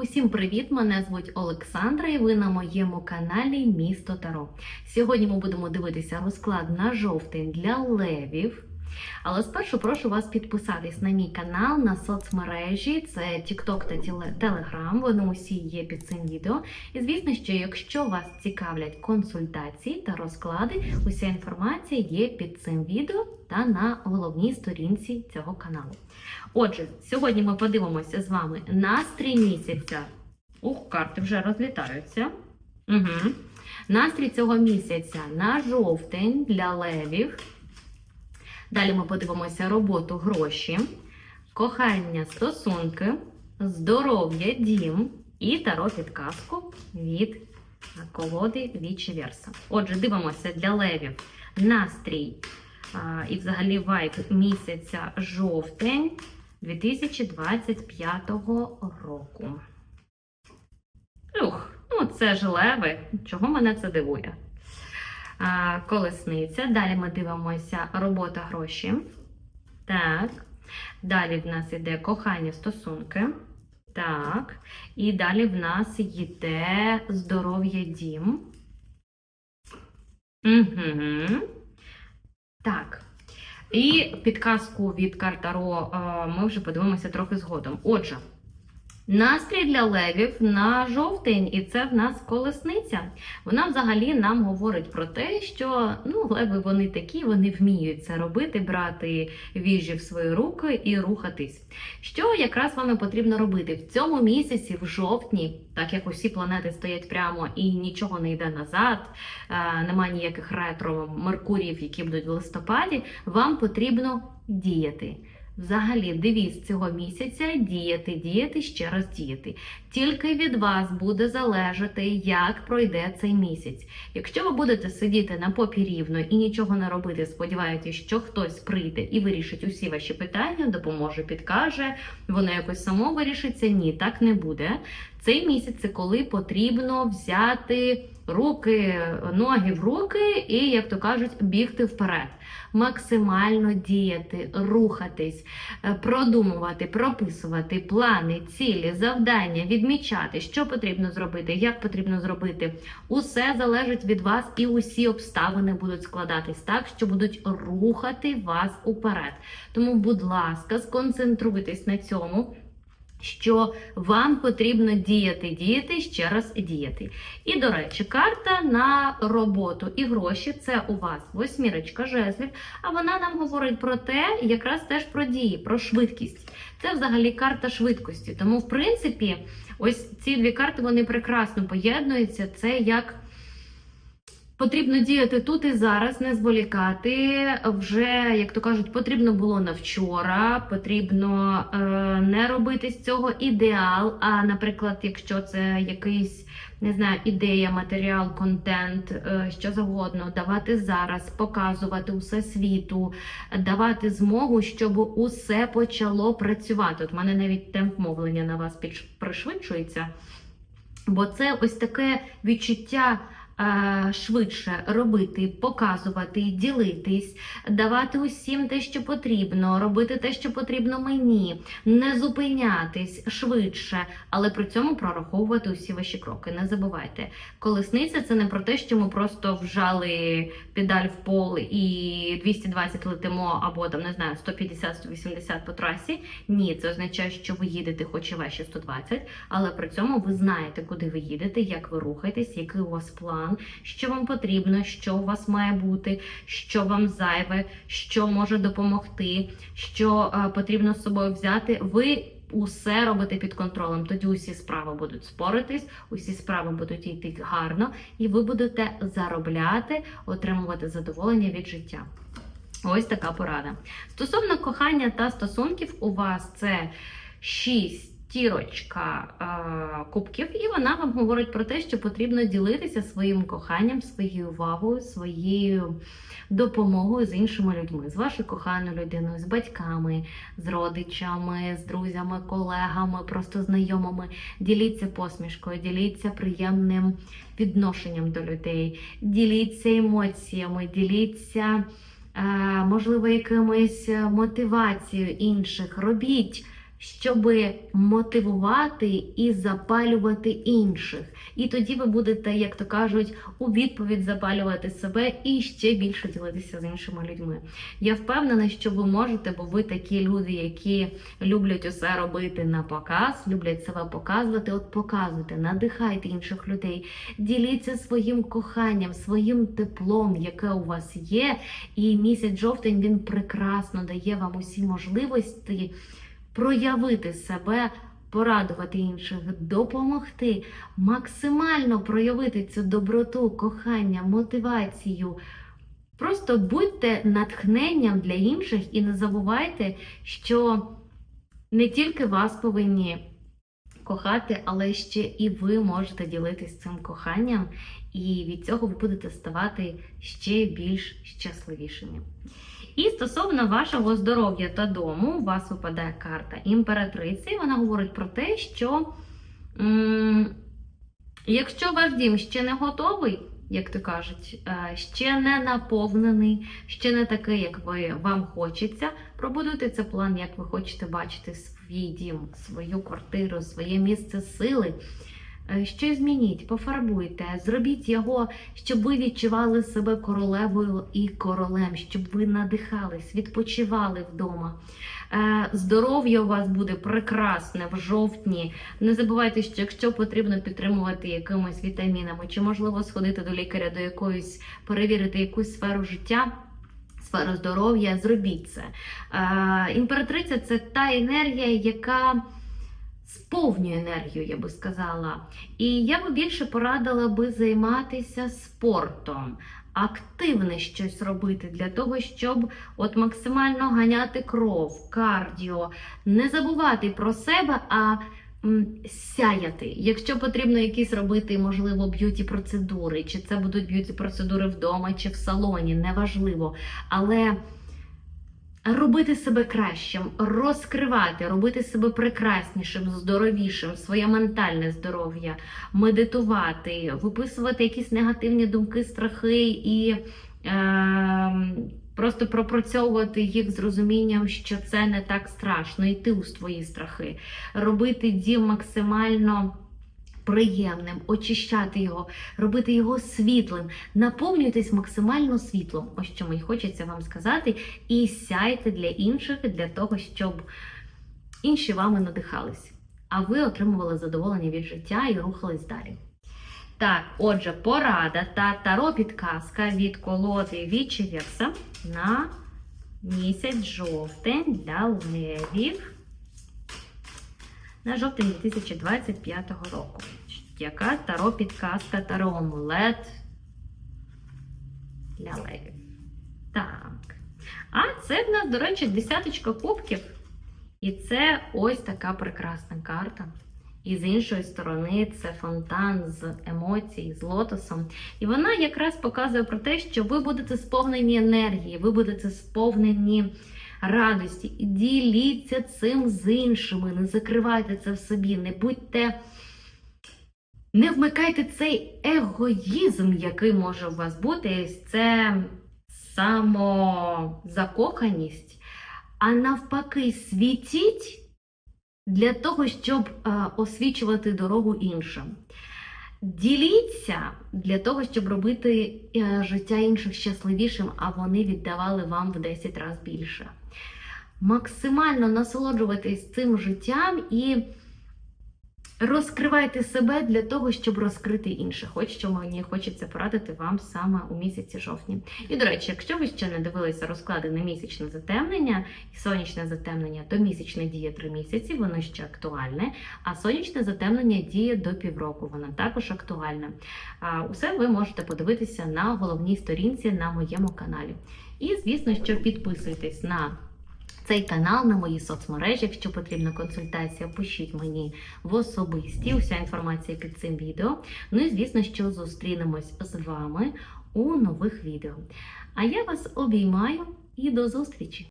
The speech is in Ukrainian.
Усім привіт! Мене звуть Олександра і ви на моєму каналі Місто Таро. Сьогодні ми будемо дивитися розклад на жовтень для левів. Але спершу прошу вас підписатись на мій канал на соцмережі, це TikTok та Telegram, вони усі є під цим відео. І звісно, що якщо вас цікавлять консультації та розклади, уся інформація є під цим відео та на головній сторінці цього каналу. Отже, сьогодні ми подивимося з вами настрій місяця. Ух, карти вже розлітаються. Угу. Настрій цього місяця на жовтень для левів. Далі ми подивимося роботу гроші, кохання, стосунки, здоров'я, дім і таро підказку від колоди Вічі Верса. Отже, дивимося для левів настрій а, і взагалі вайб місяця жовтень 2025 року. Ух, ну це ж леви. Чого мене це дивує? Колесниця. Далі ми дивимося робота гроші. Так. Далі в нас йде кохання стосунки. Так. І далі в нас йде здоров'я дім. Угу. Так. І підказку від Картаро ми вже подивимося трохи згодом. Отже, настрій для левів на жовтень, і це в нас колесниця. Вона взагалі нам говорить про те, що ну, леви вони такі, вони вміють це робити, брати віжі в свої руки і рухатись. Що якраз вам потрібно робити в цьому місяці, в жовтні, так як усі планети стоять прямо і нічого не йде назад, е, немає ніяких ретро Меркуріїв, які будуть в листопаді, вам потрібно діяти. Взагалі, девіз цього місяця діяти, діяти, ще раз діяти. Тільки від вас буде залежати, як пройде цей місяць. Якщо ви будете сидіти на попі рівно і нічого не робити, сподіваєтесь, що хтось прийде і вирішить усі ваші питання, допоможе, підкаже, воно якось само вирішиться. Ні, так не буде. Цей місяць це коли потрібно взяти руки, ноги в руки і, як то кажуть, бігти вперед. Максимально діяти, рухатись, е, продумувати, прописувати плани, цілі, завдання, відмічати, що потрібно зробити, як потрібно зробити. Усе залежить від вас, і усі обставини будуть складатись так, що будуть рухати вас уперед. Тому, будь ласка, сконцентруйтесь на цьому що вам потрібно діяти, діяти, ще раз діяти. І, до речі, карта на роботу і гроші це у вас восьмірочка жезлів, а вона нам говорить про те, якраз теж про дії, про швидкість. Це взагалі карта швидкості. Тому, в принципі, ось ці дві карти вони прекрасно поєднуються. Це як. Потрібно діяти тут і зараз, не зволікати. Вже, як то кажуть, потрібно було на вчора, потрібно е, не робити з цього ідеал. А, наприклад, якщо це якийсь не знаю, ідея, матеріал, контент, е, що завгодно, давати зараз, показувати усе світу, давати змогу, щоб усе почало працювати. От в мене навіть темп мовлення на вас пришвидшується, бо це ось таке відчуття швидше робити, показувати, ділитись, давати усім те, що потрібно, робити те, що потрібно мені, не зупинятись швидше, але при цьому прораховувати усі ваші кроки. Не забувайте, колесниця це не про те, що ми просто вжали педаль в пол і 220 летимо, або там не знаю, 150-180 по трасі. Ні, це означає, що ви їдете, хоч і ваші 120, але при цьому ви знаєте, куди ви їдете, як ви рухаєтесь, який у вас план, що вам потрібно, що у вас має бути, що вам зайве, що може допомогти, що е, потрібно з собою взяти. Ви усе робите під контролем. Тоді усі справи будуть споритись, усі справи будуть йти гарно, і ви будете заробляти, отримувати задоволення від життя. Ось така порада. Стосовно кохання та стосунків, у вас це шістірочка е, кубків, і вона вам говорить про те, що потрібно ділитися своїм коханням, своєю увагою, своєю допомогою з іншими людьми, з вашою коханою людиною, з батьками, з родичами, з друзями, колегами, просто знайомими. Діліться посмішкою, діліться приємним відношенням до людей, діліться емоціями, діліться. е, Можливо, якимось мотивацією інших. Робіть щоб мотивувати і запалювати інших. І тоді ви будете, як то кажуть, у відповідь запалювати себе і ще більше ділитися з іншими людьми. Я впевнена, що ви можете, бо ви такі люди, які люблять усе робити на показ, люблять себе показувати. От показуйте, надихайте інших людей, діліться своїм коханням, своїм теплом, яке у вас є. І місяць жовтень він прекрасно дає вам усі можливості проявити себе, порадувати інших, допомогти, максимально проявити цю доброту, кохання, мотивацію. Просто будьте натхненням для інших і не забувайте, що не тільки вас повинні кохати, але ще і ви можете ділитись цим коханням, і від цього ви будете ставати ще більш щасливішими. І стосовно вашого здоров'я та дому, у вас випадає карта імператриці. Вона говорить про те, що якщо ваш дім ще не готовий, як то кажуть, е, ще не наповнений, ще не такий, як ви вам хочеться, пробудуйте цей план, як ви хочете бачити свій дім, свою квартиру, своє місце сили. Е, Щось змініть, пофарбуйте, зробіть його, щоб ви відчували себе королевою і королем, щоб ви надихались, відпочивали вдома. Е, Здоров'я у вас буде прекрасне в жовтні. Не забувайте, що якщо потрібно підтримувати якимись вітамінами, чи можливо сходити до лікаря до якоїсь перевірити якусь сферу життя. Сферу здоров'я, зробіть це. Е, імператриця це та енергія, яка сповнює енергію, я би сказала. І я би більше порадила би займатися спортом, активне щось робити для того, щоб от максимально ганяти кров, кардіо, не забувати про себе, а сяяти. Якщо потрібно якісь робити, можливо, б'юті процедури, чи це будуть б'юті процедури вдома, чи в салоні, неважливо. Але робити себе кращим, розкривати, робити себе прекраснішим, здоровішим, своє ментальне здоров'я, медитувати, виписувати якісь негативні думки, страхи і е, просто пропрацьовувати їх з розумінням, що це не так страшно, йти у свої страхи, робити дім максимально. Приємним, очищати його, робити його світлим, наповнюйтесь максимально світлом. Ось що мені хочеться вам сказати, і сяйте для інших для того, щоб інші вами надихались, а ви отримували задоволення від життя і рухались далі. Так, отже, порада та таро підказка від колоди Вічі на місяць жовтень для левів на жовтень 2025 року. Яка таро підказка таро амулет для левів? Так. А це в нас, до речі, десяточка кубків. І це ось така прекрасна карта. І з іншої сторони це фонтан з емоцій, з лотосом. І вона якраз показує про те, що ви будете сповнені енергії, ви будете сповнені радості. І діліться цим з іншими, не закривайте це в собі, не будьте. Не вмикайте цей егоїзм, який може у вас бути, це самозакоханість, а навпаки, світіть для того, щоб е, освічувати дорогу іншим. Діліться для того, щоб робити е, життя інших щасливішим, а вони віддавали вам в 10 разів більше. Максимально насолоджуватись цим життям і розкривайте себе для того, щоб розкрити інших. Ось що мені хочеться порадити вам саме у місяці жовтні. І, до речі, якщо ви ще не дивилися розклади на місячне затемнення і сонячне затемнення, то місячне діє 3 місяці, воно ще актуальне, а сонячне затемнення діє до півроку, воно також актуальне. Усе ви можете подивитися на головній сторінці на моєму каналі. І, звісно, що підписуйтесь на цей канал на мої соцмережі. Якщо потрібна консультація, пишіть мені в особисті. Уся інформація під цим відео. Ну і звісно, що зустрінемось з вами у нових відео. А я вас обіймаю і до зустрічі!